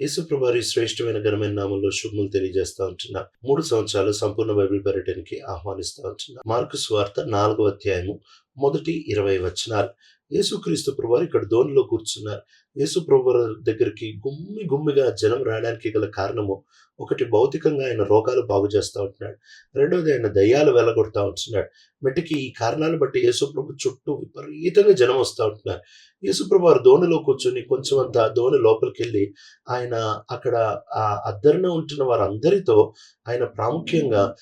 యేసుప్రభారి శ్రేష్టమైన ఘనమైన నామంలో శుభములు తెలియజేస్తా ఉంటున్నా. మూడు సంవత్సరాలు సంపూర్ణ బైబిల్ పర్యటనకి ఆహ్వానిస్తా ఉంటున్నా. మార్కు స్వార్త నాలుగవ అధ్యాయము మొదటి ఇరవై వచనాలు. యేసుక్రీస్తు ప్రభువారు ఇక్కడ దోనిలో కూర్చున్నారు. యేసు ప్రభువారి దగ్గరికి గుమ్మి గుమ్మిగా జనం రావడానికి గల కారణము ఒకటి భౌతికంగా ఆయన రోగాలు బాగు చేస్తూ ఉంటున్నాడు. రెండవది ఆయన దయ్యాలు వెళ్ళగొడతా ఉంటున్నాడు. మెట్టికి ఈ కారణాలు బట్టి యేసుప్రభు చుట్టూ విపరీతంగా జనం వస్తూ ఉంటున్నారు. యేసుప్రభు వారు దోణిలో కూర్చొని కొంచెం అంత దోణి లోపలికి వెళ్ళి ఆయన అక్కడ ఆ అద్దరిన ఉంటున్న వారందరితో ఆయన ప్రాముఖ్యంగా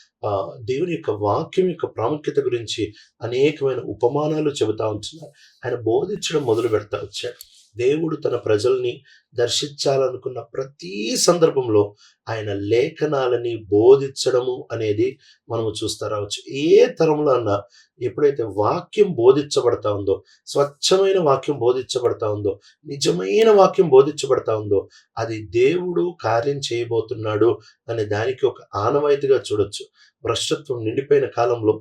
దేవుని యొక్క వాక్యం యొక్క ప్రాముఖ్యత గురించి అనేకమైన ఉపమానాలు చెబుతా ఉంటున్నారు. ఆయన బోధించడం మొదలు పెడతా వచ్చాడు. దేవుడు తన ప్రజల్ని దర్శించాలనుకున్న ప్రతి సందర్భంలో ఆయన లేఖనాలని బోధించడము అనేది మనము చూస్తా రావచ్చు. ఏ తరంలో అన్నా ఎప్పుడైతే వాక్యం బోధించబడతా ఉందో స్వచ్ఛమైన వాక్యం బోధించబడతా ఉందో నిజమైన వాక్యం బోధించబడతా ఉందో అది దేవుడు కార్యం చేయబోతున్నాడు అనే దానికి ఒక ఆనవాయితీగా చూడొచ్చు. భ్రష్టత్వం నిండిపోయిన కాలంలో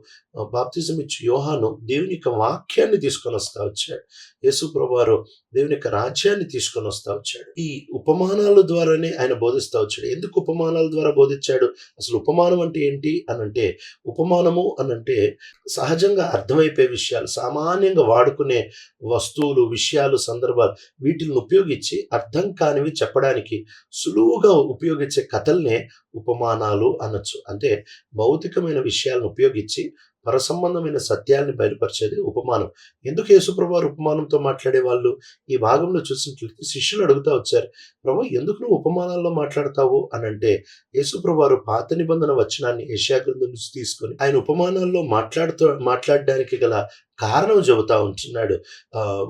బాప్తిజం ఇచ్చి యోహాను దేవుని యొక్క వాక్యాన్ని తీసుకొని వస్తా వచ్చాడు. యేసు ప్రభువారు దేవుని యొక్క రాజ్యాన్ని తీసుకొని వస్తా వచ్చాడు. ఈ ఉపమానాల ద్వారానే ఆయన బోధిస్తా వచ్చాడు. ఎందుకు ఉపమానాల ద్వారా బోధించాడు? అసలు ఉపమానం అంటే ఏంటి? అని అంటే ఉపమానము అని అంటే సహజంగా అర్థమైపోయే విషయాలు సామాన్యంగా వాడుకునే వస్తువులు విషయాలు సందర్భాలు వీటిని ఉపయోగించి అర్థం కానివి చెప్పడానికి సులువుగా ఉపయోగించే కథల్నే ఉపమానాలు అనొచ్చు. అంటే భౌతికమైన విషయాలను ఉపయోగించి పరసంబంధమైన సత్యాన్ని బయలుపరిచేది ఉపమానం. ఎందుకు యేసుప్రభు వారు ఉపమానంతో మాట్లాడే వాళ్ళు ఈ భాగంలో చూసినట్లయితే శిష్యులు అడుగుతా వచ్చారు ప్రభు ఎందుకు నువ్వు ఉపమానాల్లో మాట్లాడతావు? అని అంటే యేసుప్రభు వారు పాత నిబంధన వచనాన్ని ఏషియా నుంచి తీసుకొని ఆయన ఉపమానాల్లో మాట్లాడుతూ మాట్లాడడానికి గల కారణం చెబుతా ఉంటున్నాడు.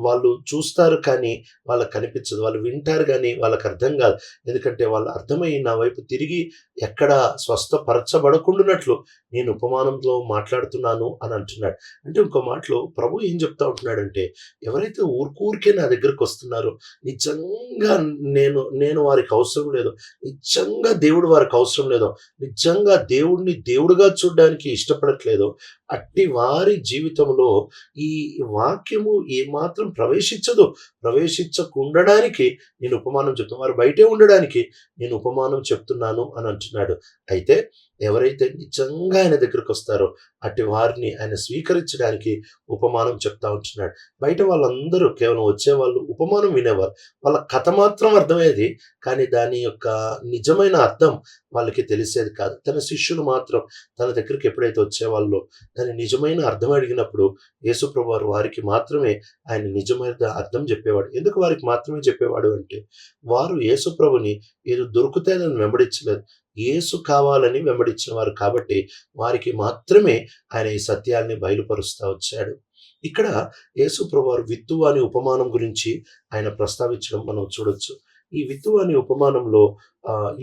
వాళ్ళు చూస్తారు కానీ వాళ్ళకి కనిపించదు. వాళ్ళు వింటారు కానీ వాళ్ళకి అర్థం కాదు. ఎందుకంటే వాళ్ళు అర్థమై నా వైపు తిరిగి ఎక్కడ స్వస్థపరచబడకుండానట్లు నేను ఉపమానంలో మాట్లాడుతున్నాను అని అంటున్నాడు. అంటే ఇంకో మాటలో ప్రభు ఏం చెప్తా ఉంటున్నాడంటే ఎవరైతే ఊరికూరికే నా దగ్గరకు వస్తున్నారో నిజంగా నేను నేను వారికి అవసరం లేదు. నిజంగా దేవుడు వారికి అవసరం లేదో. నిజంగా దేవుడిని దేవుడుగా చూడడానికి ఇష్టపడట్లేదో. అట్టి వారి జీవితంలో ఈ వాక్యము ఏమాత్రం ప్రవేశించదు. ప్రవేశించకుండడానికి నేను ఉపమానం చెప్తాను వారు బయటే ఉండడానికి నేను ఉపమానం చెప్తున్నాను అని అంటున్నాడు. అయితే ఎవరైతే నిజంగా ఆయన దగ్గరకు వస్తారో అటు వారిని ఆయన స్వీకరించడానికి ఉపమానం చెప్తా ఉంటున్నాడు. బయట వాళ్ళందరూ కేవలం వచ్చేవాళ్ళు ఉపమానం వినేవారు. వాళ్ళ కథ మాత్రం అర్థమయ్యేది కానీ దాని యొక్క నిజమైన అర్థం వాళ్ళకి తెలిసేది కాదు. తన శిష్యులు మాత్రం తన దగ్గరికి ఎప్పుడైతే వచ్చేవాళ్ళో దాని నిజమైన అర్థం అడిగినప్పుడు యేసుప్రభువారు వారికి మాత్రమే ఆయన నిజమైన అర్థం చెప్పేవాడు. ఎందుకు వారికి మాత్రమే చెప్పేవాడు అంటే వారు యేసుప్రభుని ఏదో దొరుకుతాయని వెంబడించలేదు. యేసు కావాలని వెంబడించిన వారు కాబట్టి వారికి మాత్రమే ఆయన ఈ సత్యాల్ని బయలుపరుస్తూ వచ్చాడు. ఇక్కడ యేసు ప్రభువారు విత్తు అనే ఉపమానం గురించి ఆయన ప్రస్తావించడం మనం చూడొచ్చు. ఈ విత్తు అనే ఉపమానంలో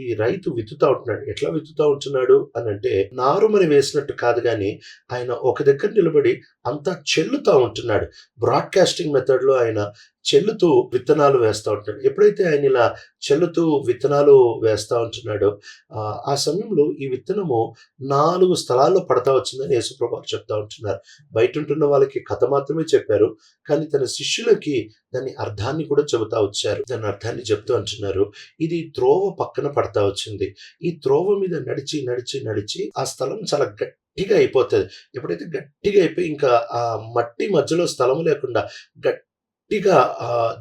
ఈ రైతు విత్తుతా ఉంటున్నాడు. ఎట్లా విత్తుతా ఉంటున్నాడు అని అంటే నారుమని వేసినట్టు కాదు కానీ ఆయన ఒక దగ్గర నిలబడి అంతా చెల్లుతా ఉంటున్నాడు. బ్రాడ్కాస్టింగ్ మెథడ్లో ఆయన చెల్లుతూ విత్తనాలు వేస్తూ ఉంటాడు ఎప్పుడైతే ఆయన ఇలా చెల్లుతూ విత్తనాలు వేస్తూ ఉంటున్నాడో ఆ, సమయంలో ఈ విత్తనము నాలుగు స్థలాల్లో పడతా వచ్చిందని యేసుప్రభు చెప్తా ఉంటున్నారు. బయట ఉంటున్న వాళ్ళకి కథ మాత్రమే చెప్పారు. కానీ తన శిష్యులకి దాని అర్థాన్ని కూడా చెబుతా వచ్చారు. దాని అర్థాన్ని చెప్తూ అంటున్నారు. ఇది త్రోవ పక్కన పడతా వచ్చింది. ఈ త్రోవ మీద నడిచి నడిచి నడిచి ఆ స్థలం చాలా గట్టిగా అయిపోతుంది. ఎప్పుడైతే గట్టిగా అయిపోయి ఇంకా ఆ మట్టి మధ్యలో స్థలం లేకుండా గట్టి గట్టిగా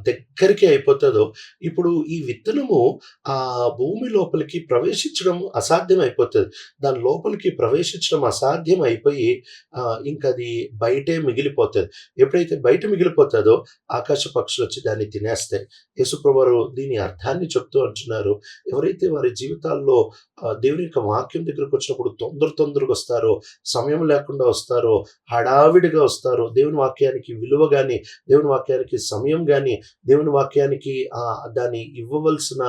దగ్గరికి అయిపోతుందో ఇప్పుడు ఈ విత్తనము ఆ భూమి లోపలికి ప్రవేశించడం అసాధ్యం అయిపోతుంది దాని లోపలికి ప్రవేశించడం అసాధ్యం అయిపోయి ఇంకా అది బయటే మిగిలిపోతుంది. ఎప్పుడైతే బయట మిగిలిపోతుందో ఆకాశ పక్షులు వచ్చి దాన్ని తినేస్తాయి. యేసుప్రభువారు దీని అర్థాన్ని చెప్తూ అంటున్నారు. ఎవరైతే వారి జీవితాల్లో దేవుని యొక్క వాక్యం దగ్గరకు వచ్చినప్పుడు తొందర తొందరగా వస్తారో సమయం లేకుండా వస్తారో హడావిడిగా వస్తారో దేవుని వాక్యానికి విలువ కానీ దేవుని వాక్యానికి సమయం కానీ దేవుని వాక్యానికి ఆ దాన్ని ఇవ్వవలసిన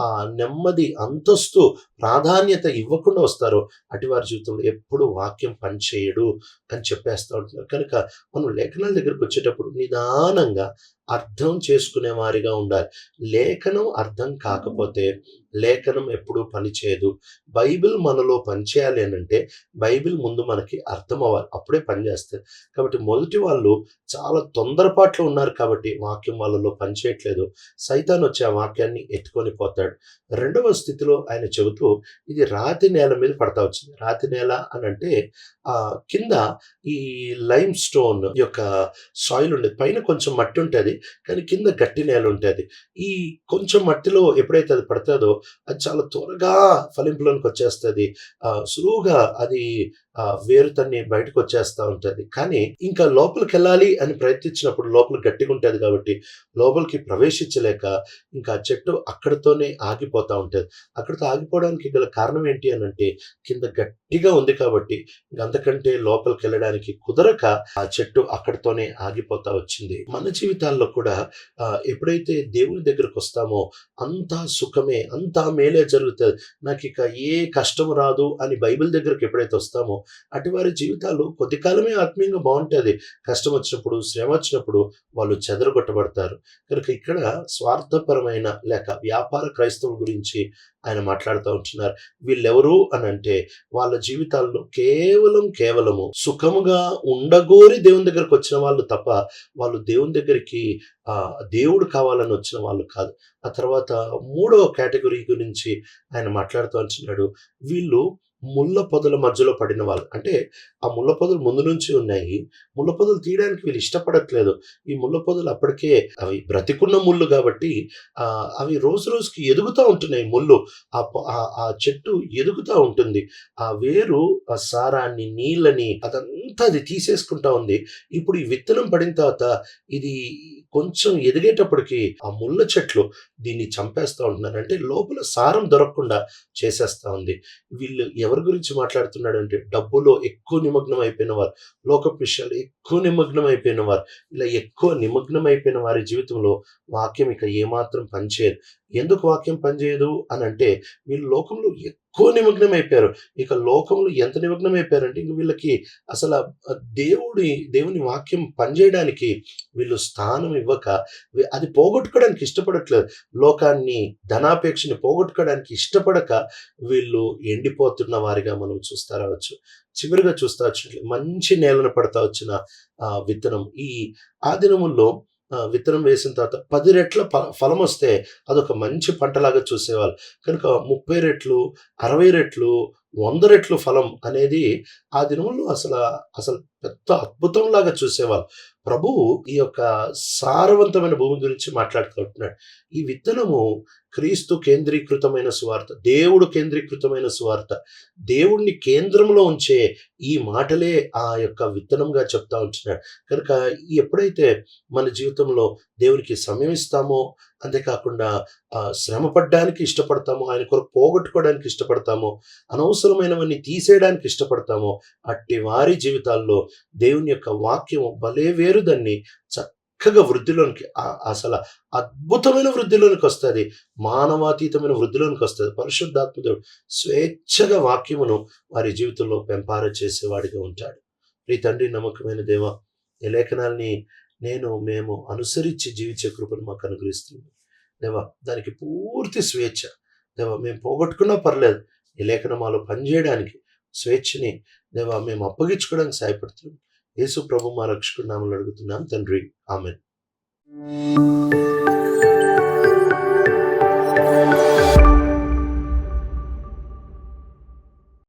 ఆ నెమ్మది అంతస్తు ప్రాధాన్యత ఇవ్వకుండా వస్తారో. అటువారి జీవితంలో ఎప్పుడు వాక్యం పనిచేయడు అని చెప్పేస్తూ ఉంటున్నారు. కనుక మనం లేఖనాల దగ్గరకు వచ్చేటప్పుడు నిదానంగా అర్థం చేసుకునే వారిగా ఉండాలి. లేఖనం అర్థం కాకపోతే లేఖనం ఎప్పుడూ పనిచేయదు బైబిల్ మనలో పనిచేయాలి అని అంటే బైబిల్ ముందు మనకి అర్థం అవ్వాలి. అప్పుడే పనిచేస్తుంది కాబట్టి మొదటి వాళ్ళు చాలా తొందరపాట్లో ఉన్నారు కాబట్టి వాక్యం వాళ్ళలో పనిచేయట్లేదు సైతాన్ వచ్చి ఆ వాక్యాన్ని ఎత్తుకొని పోతాడు. రెండవ స్థితిలో ఆయన చెబుతూ ఇది రాతి నేల మీద పడతా వచ్చింది. రాతి నేల అని అంటే ఆ కింద ఈ లైమ్ స్టోన్ యొక్క సాయిల్ ఉండేది. పైన కొంచెం మట్టి ఉంటుంది. కానీ కింద గట్టి నేల ఉంటుంది. ఈ కొంచెం మట్టిలో ఎప్పుడైతే అది పడుతుందో అది చాలా త్వరగా ఫలింపులోనికి వచ్చేస్తుంది. సులువుగా అది వేరు తన్ని బయటకు వచ్చేస్తూ ఉంటుంది. కానీ ఇంకా లోపలికి వెళ్ళాలి అని ప్రయత్నించినప్పుడు లోపల గట్టిగా ఉంటుంది కాబట్టి లోపలికి ప్రవేశించలేక ఇంకా చెట్టు అక్కడతోనే ఆగిపోతూ ఉంటుంది. అక్కడితో ఆగిపోవడానికి గల కారణం ఏంటి అని అంటే కింద గట్టిగా ఉంది కాబట్టి అంతకంటే లోపలికి వెళ్ళడానికి కుదరక ఆ చెట్టు అక్కడితోనే ఆగిపోతా వచ్చింది. మన జీవితాల్లో కూడా ఎప్పుడైతే దేవుని దగ్గరకు వస్తామో అంతా సుఖమే అంతా మేలే జరుగుతుంది. నాకు ఇక ఏ కష్టం రాదు అని బైబిల్ దగ్గరకు ఎప్పుడైతే వస్తామో అటువారి జీవితాలు కొద్ది కాలమే ఆత్మీయంగా బాగుంటుంది. కష్టం వచ్చినప్పుడు శ్రమ వచ్చినప్పుడు వాళ్ళు చెదరగొట్టబడతారు. కనుక ఇక్కడ స్వార్థపరమైన లేక వ్యాపార క్రైస్తవుల గురించి ఆయన మాట్లాడుతూ ఉంటున్నారు. వీళ్ళెవరు అని అంటే వాళ్ళ జీవితాల్లో కేవలం కేవలము సుఖముగా ఉండగోరి దేవుని దగ్గరకు వచ్చిన వాళ్ళు తప్ప వాళ్ళు దేవుని దగ్గరికి ఆ దేవుడు కావాలని వచ్చిన వాళ్ళు కాదు. ఆ తర్వాత మూడవ కేటగిరీ గురించి ఆయన మాట్లాడుతూ ఉంటున్నాడు. వీళ్ళు ముళ్ళ పొదల మధ్యలో పడిన వాళ్ళు. అంటే ఆ ముళ్ళ పొదలు ముందు నుంచి ఉన్నాయి. ముళ్ళ పొదలు తీయడానికి వీళ్ళు ఇష్టపడట్లేదు. ఈ ముళ్ళ పొదలు అప్పటికే అవి బ్రతికున్న ముళ్ళు కాబట్టి ఆ అవి రోజు రోజుకి ఎదుగుతూ ఉంటున్నాయి ముళ్ళు. ఆ ఆ- ఆ చెట్టు ఎదుగుతూ ఉంటుంది. ఆ వేరు ఆ సారాన్ని నీళ్ళని అదంతా అది తీసేసుకుంటా ఉంది. ఇప్పుడు ఈ విత్తనం పడిన తర్వాత ఇది కొంచెం ఎదిగేటప్పటికి ఆ ముళ్ళ చెట్లు దీన్ని చంపేస్తూ ఉంటున్నారు. అంటే లోపల సారం దొరకకుండా చేసేస్తూ ఉంది. వీళ్ళు ఎవరి గురించి మాట్లాడుతున్నాడు అంటే డబ్బులో ఎక్కువ నిమగ్నం అయిపోయిన వారు లోక విషయాలు ఎక్కువ నిమగ్నం అయిపోయిన వారు ఇలా ఎక్కువ నిమగ్నం అయిపోయిన వారి జీవితంలో వాక్యం ఇక ఏమాత్రం పనిచేయదు. ఎందుకు వాక్యం పనిచేయదు అని అంటే వీళ్ళు లోకంలో ఎక్కువ నిమగ్నం అయిపోయారు ఇక లోకంలో ఎంత నిమగ్నం అయిపోయారంటే ఇంక వీళ్ళకి అసలు దేవుడి దేవుని వాక్యం పనిచేయడానికి వీళ్ళు స్థానం ఇవ్వక అది పోగొట్టుకోవడానికి ఇష్టపడట్లేదు. లోకాన్ని ధనాపేక్షని పోగొట్టుకోవడానికి ఇష్టపడక వీళ్ళు ఎండిపోతున్న వారిగా మనం చూస్తా రావచ్చు. చివరిగా చూస్తా వచ్చినట్లు మంచి నేలను పడతా వచ్చిన విత్తనం. ఈ ఆ దినముల్లో విత్తనం వేసిన తర్వాత పది రెట్ల ఫలం వస్తే అదొక మంచి పంటలాగా చూసేవాళ్ళు. కనుక ముప్పై రెట్లు అరవై రెట్లు వంద రెట్లు ఫలం అనేది ఆ దినంలో అసలు అసలు పెద్ద అద్భుతంలాగా చూసేవాళ్ళు. ప్రభువు ఈ యొక్క సారవంతమైన భూమి గురించి మాట్లాడుతున్నాడు ఈ విత్తనము క్రీస్తు కేంద్రీకృతమైన సువార్త దేవుడు కేంద్రీకృతమైన సువార్త దేవుణ్ణి కేంద్రంలో ఉంచే ఈ మాటలే ఆ యొక్క విత్తనంగా చెప్తా ఉంటున్నాడు. కనుక ఎప్పుడైతే మన జీవితంలో దేవునికి సమయం ఇస్తామో. అంతేకాకుండా శ్రమపడ్డానికి శ్రమ పడ్డానికి ఇష్టపడతామో. ఆయన కొరకు పోగొట్టుకోవడానికి ఇష్టపడతామో. అనవసరమైనవన్నీ తీసేయడానికి ఇష్టపడతామో. అట్టి వారి జీవితాల్లో దేవుని యొక్క వాక్యము భలే వేరుదాన్ని చక్కగా వృద్ధిలోనికి అసలు అద్భుతమైన వృద్ధిలోనికి వస్తుంది. మానవాతీతమైన వృద్ధిలోనికి వస్తుంది. పరిశుద్ధాత్మదేవుడు స్వేచ్ఛగా వాక్యమును వారి జీవితంలో పెంపార చేసేవాడిగా ఉంటాడు. ప్రీ తండ్రి నమ్మకమైన దేవ ఈ లేఖనాల్ని నేను మేము అనుసరించి జీవించే కృపను మాకు అనుగ్రహిస్తుంది. దేవా దానికి పూర్తి స్వేచ్ఛ. దేవా మేము పోగొట్టుకున్నా పర్లేదు. ఈ లేఖనం మాలో పనిచేయడానికి స్వేచ్ఛని దేవా మేము అప్పగించుకోవడానికి సహాయపడుతున్నాం. యేసు ప్రభు మా రక్షకుడు నామలు అడుగుతున్నాం. తండ్రి. ఆమెన్.